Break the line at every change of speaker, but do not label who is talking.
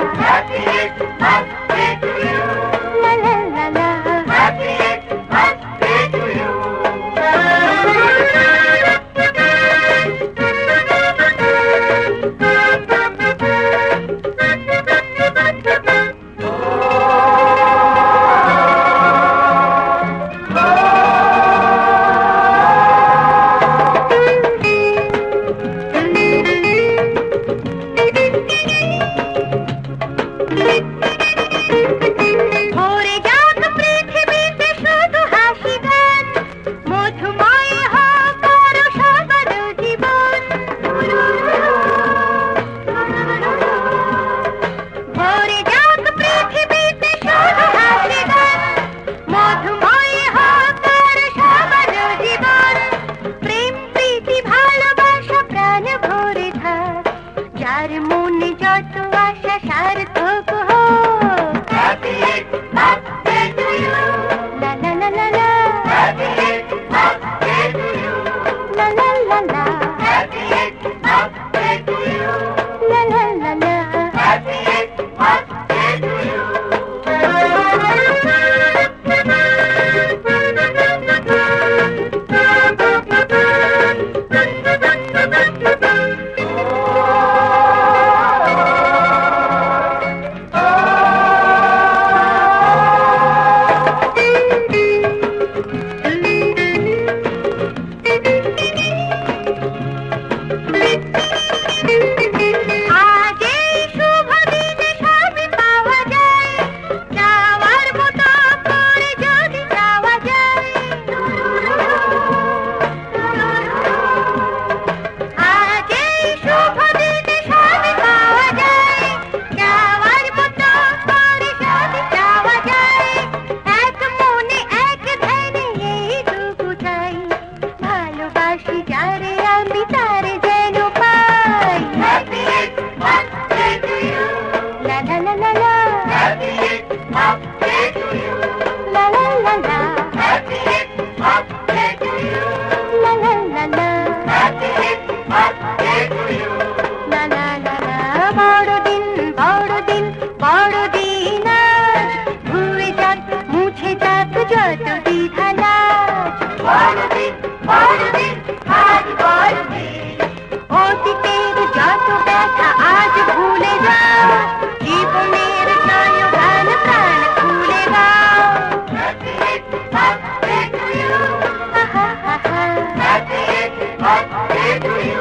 Happy Month! তার মনে যত আশা সার্থক হোক। Thank.